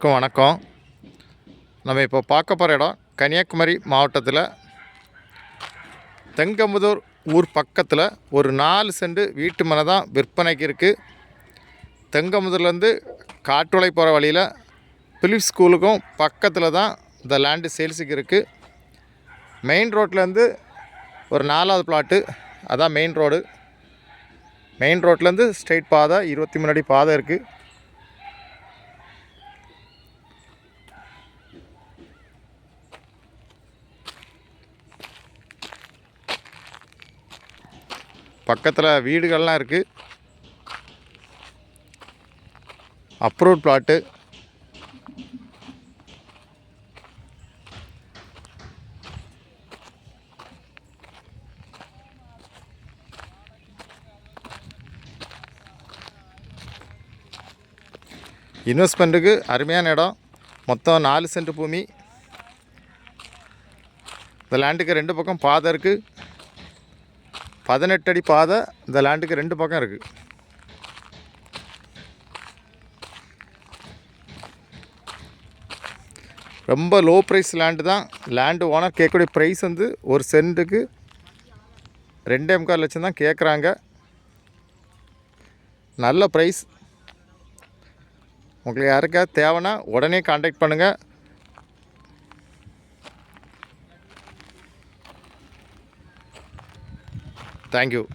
வணக்கம் வணக்கம். நம்ம இப்போ பார்க்க போகிற இடம் கன்னியாகுமரி மாவட்டத்தில். தெங்கமுதூர் ஊர் பக்கத்தில் ஒரு நாலு செண்டு வீட்டு மனை தான் விற்பனைக்கு இருக்குது தெங்கமுதூர்லேருந்து காட்டுளை போகிற வழியில் பிலிப் ஸ்கூலுக்கும் பக்கத்தில் தான் இந்த லேண்டு சேல்ஸுக்கு இருக்குது மெயின் ரோட்லேருந்து ஒரு நாலாவது பிளாட்டு அதான் மெயின் ரோடு மெயின் ரோட்லேருந்து ஸ்ட்ரெயிட் பாதை இருபத்தி முன்னாடி பாதை இருக்குது பக்கத்தில் வீடுகள்லாம் இருக்குது அப்ரூவ் பிளாட்டு இன்வெஸ்ட்மெண்ட்டுக்கு அருமையான இடம். மொத்தம் நாலு சென்ட் பூமி. இந்த லேண்டுக்கு ரெண்டு பக்கம் பாதை இருக்குது பதினெட்டு அடி பாதை இந்த லேண்டுக்கு ரெண்டு பக்கம் இருக்குது ரொம்ப லோ ப்ரைஸ் லேண்டு தான். லேண்டு ஓனர் கேட்கக்கூடிய ப்ரைஸ் வந்து ஒரு சென்ட்டுக்கு ரெண்டே முக்கால் லட்சம் தான் கேட்குறாங்க. நல்ல ப்ரைஸ் உங்களுக்கு யாருக்காவது தேவைன்னா உடனே காண்டாக்ட் பண்ணுங்கள் Thank you.